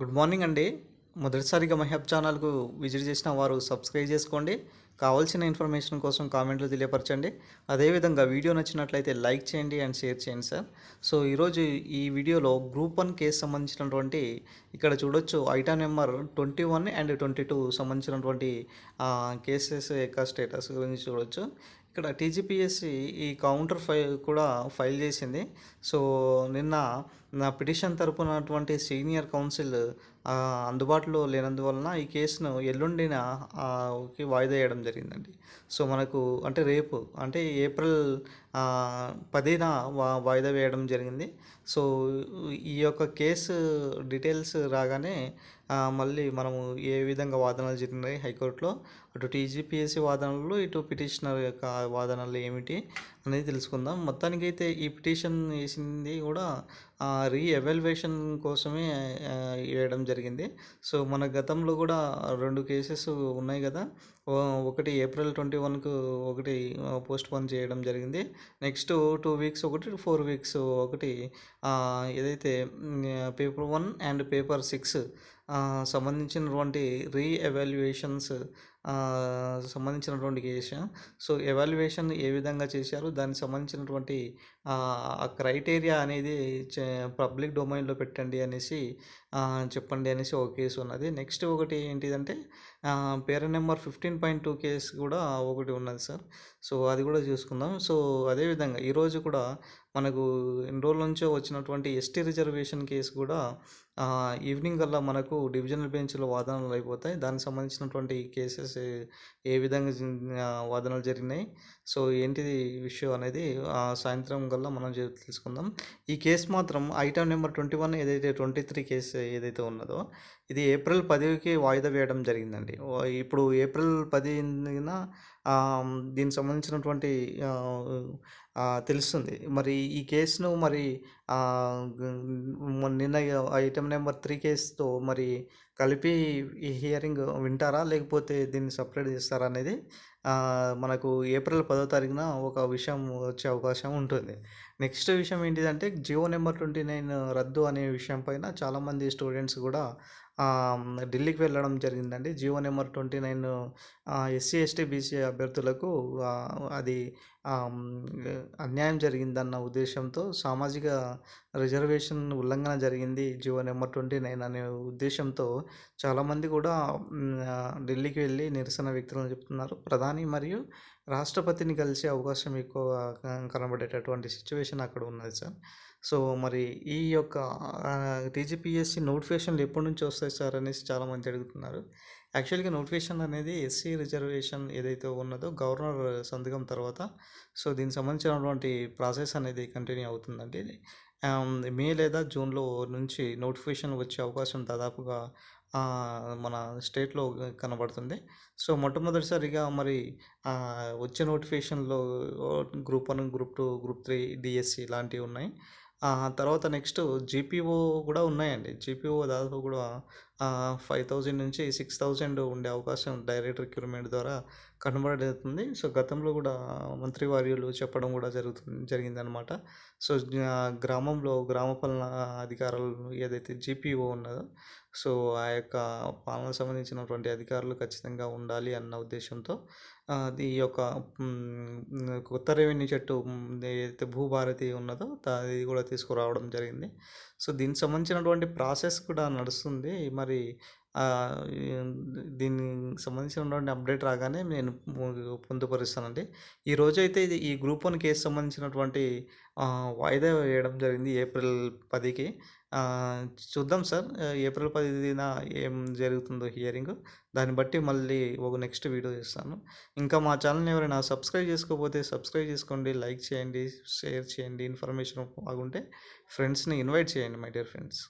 Good morning అండి. మొదటిసారిగా మహబ్ ఛానల్కు విజిట్ చేసిన వారు సబ్స్క్రైబ్ చేసుకోండి. కావాల్సిన ఇన్ఫర్మేషన్ కోసం కామెంట్లు తెలియపరచండి. అదేవిధంగా వీడియో నచ్చినట్లయితే లైక్ చేయండి అండ్ షేర్ చేయండి సార్. సో ఈరోజు ఈ వీడియోలో గ్రూప్ వన్ కేసు సంబంధించినటువంటి ఇక్కడ చూడొచ్చు item number twenty one and twenty two సంబంధించినటువంటి కేసెస్ యొక్క స్టేటస్ గురించి చూడొచ్చు. ఇక్కడ టీజీపీఎస్సి ఈ కౌంటర్ ఫైల్ కూడా ఫైల్ చేసింది. సో నిన్న నా పిటిషన్ తరపునటువంటి సీనియర్ కౌన్సిల్ అందుబాటులో లేనందువలన ఈ కేసును ఎల్లుండిన వాయిదా వేయడం జరిగిందండి. సో మనకు అంటే రేపు అంటే ఏప్రిల్ పదిన వా వాయిదా వేయడం జరిగింది. సో ఈ యొక్క కేసు డీటెయిల్స్ రాగానే మళ్ళీ మనము ఏ విధంగా వాదనలు జరిగినాయి హైకోర్టులో అటు టీజీపీఎస్సీ వాదనలు ఇటు పిటిషనర్ యొక్క వాదనలు ఏమిటి అనేది తెలుసుకుందాం. మొత్తానికి అయితే ఈ పిటిషన్ వేసింది కూడా రీఎవాల్యుయేషన్ కోసమే వేయడం జరిగింది. సో మన గతంలో కూడా రెండు కేసెస్ ఉన్నాయి కదా. ఒకటి ఏప్రిల్ ట్వంటీ వన్కు ఒకటి పోస్ట్ పోన్ చేయడం జరిగింది. నెక్స్ట్ టూ వీక్స్ ఒకటి ఫోర్ వీక్స్ ఒకటి ఏదైతే paper one and paper six సంబంధించినటువంటి రీ ఎవాల్యుయేషన్స్ సంబంధించినటువంటి కేసు సో ఎవాల్యుయేషన్ ఏ విధంగా చేశారు? దానికి సంబంధించినటువంటి ఆ క్రైటీరియా అనేది పబ్లిక్ డొమైన్లో పెట్టండి అనేసి చెప్పండి అనేసి ఒక కేసు ఉన్నది. నెక్స్ట్ ఒకటి ఏంటిదంటే para number fifteen point two case కూడా ఒకటి ఉన్నది సార్. సో అది కూడా చూసుకుందాం. సో అదేవిధంగా ఈరోజు కూడా మనకు ఎన్ని రోజుల నుంచో వచ్చినటువంటి ఎస్టీ రిజర్వేషన్ కేసు కూడా ఈవినింగ్ కల్లా మనకు డివిజనల్ బెంచ్లో వాదనలు అయిపోతాయి. దానికి సంబంధించినటువంటి కేసెస్ ఏ విధంగా వాదనలు జరిగినాయి. సో ఏంటిది విషయం అనేది సాయంత్రం కల్లా మనం తెలుసుకుందాం. ఈ కేసు మాత్రం ఐటమ్ నెంబర్ ట్వంటీ వన్ ఏదైతే ట్వంటీ త్రీ కేసు ఏదైతే ఉన్నదో ఇది ఏప్రిల్ పదికి వాయిదా వేయడం జరిగిందండి. ఇప్పుడు ఏప్రిల్ పదిన దీనికి సంబంధించినటువంటి తెలుస్తుంది. మరి ఈ కేసును మరి ఆ, నిన్న ఐటమ్ నెంబర్ త్రీ కేసుతో మరి కలిపి ఈ హియరింగ్ వింటారా? లేకపోతే దీన్ని సపరేట్ చేస్తారా అనేది మనకు ఏప్రిల్ పదో తారీఖున ఒక విషయం వచ్చే అవకాశం ఉంటుంది. నెక్స్ట్ విషయం ఏంటిదంటే జియో నెంబర్ ట్వంటీ నైన్ రద్దు అనే విషయం పైన చాలామంది స్టూడెంట్స్ కూడా ఢిల్లీకి వెళ్ళడం జరిగిందండి. GO number twenty nine SC ST BC అభ్యర్థులకు అది అన్యాయం జరిగిందన్న ఉద్దేశంతో సామాజిక రిజర్వేషన్ ఉల్లంఘన జరిగింది జియో నెంబర్ ట్వంటీ నైన్ అనే ఉద్దేశంతో చాలామంది కూడా ఢిల్లీకి వెళ్ళి నిరసన వ్యక్తులను చెప్తున్నారు. ప్రధాని మరియు రాష్ట్రపతిని కలిసే అవకాశం ఎక్కువ కనబడేటటువంటి సిచ్యువేషన్ అక్కడ ఉన్నది సార్. సో మరి ఈ యొక్క టీజీపీఎస్సీ నోటిఫికేషన్లు ఎప్పటి నుంచి వస్తాయి సార్ అనేసి చాలామంది అడుగుతున్నారు. యాక్చువల్గా నోటిఫికేషన్ అనేది ఎస్సీ రిజర్వేషన్ ఏదైతే ఉన్నదో గవర్నర్ సంతకం తర్వాత సో దీనికి సంబంధించినటువంటి ప్రాసెస్ అనేది కంటిన్యూ అవుతుందండి మే లేదా జూన్లో నుంచి నోటిఫికేషన్ వచ్చే అవకాశం దాదాపుగా మన స్టేట్లో కనబడుతుంది. సో మొట్టమొదటిసారిగా మరి వచ్చే నోటిఫికేషన్లో group one group two group three DSC ఇలాంటివి ఉన్నాయి. తర్వాత నెక్స్ట్ జీపీఓ కూడా ఉన్నాయండి. జీపీఓ దాదాపు కూడా ఫైవ్ థౌజండ్ నుంచి సిక్స్ థౌజండ్ ఉండే అవకాశం డైరెక్ట్ రిక్రూట్మెంట్ ద్వారా కనబడుతుంది. సో గతంలో కూడా మంత్రి వార్యులు చెప్పడం కూడా జరుగుతుంది జరిగిందనమాట సో గ్రామంలో గ్రామ పాలన అధికారులు ఏదైతే జీపీఓ ఉన్నదో సో ఆ యొక్క పాలనకు సంబంధించినటువంటి అధికారులు ఖచ్చితంగా ఉండాలి అన్న ఉద్దేశంతో ఈ యొక్క కొత్త రెవెన్యూ చెట్టు ఏదైతే భూభారతి ఉన్నదో అది కూడా తీసుకురావడం జరిగింది. సో దీనికి సంబంధించినటువంటి ప్రాసెస్ కూడా నడుస్తుంది. మరి ఒకసారి దీనికి సంబంధించినటువంటి అప్డేట్ రాగానే నేను పొందుపరుస్తానండి. ఈ రోజైతే అయితే ఇది ఈ గ్రూప్ వన్ కేసు సంబంధించినటువంటి వాయిదా వేయడం జరిగింది ఏప్రిల్ పదికి. చూద్దాం సార్ ఏప్రిల్ పదిన ఏం జరుగుతుందో హియరింగ్. దాన్ని బట్టి మళ్ళీ ఒక నెక్స్ట్ వీడియో చేస్తాను. ఇంకా మా ఛానల్ని ఎవరైనా సబ్స్క్రైబ్ చేసుకోకపోతే సబ్స్క్రైబ్ చేసుకోండి లైక్ చేయండి షేర్ చేయండి ఇన్ఫర్మేషన్ బాగుంటే ఫ్రెండ్స్ని ఇన్వైట్ చేయండి మై డియర్ ఫ్రెండ్స్.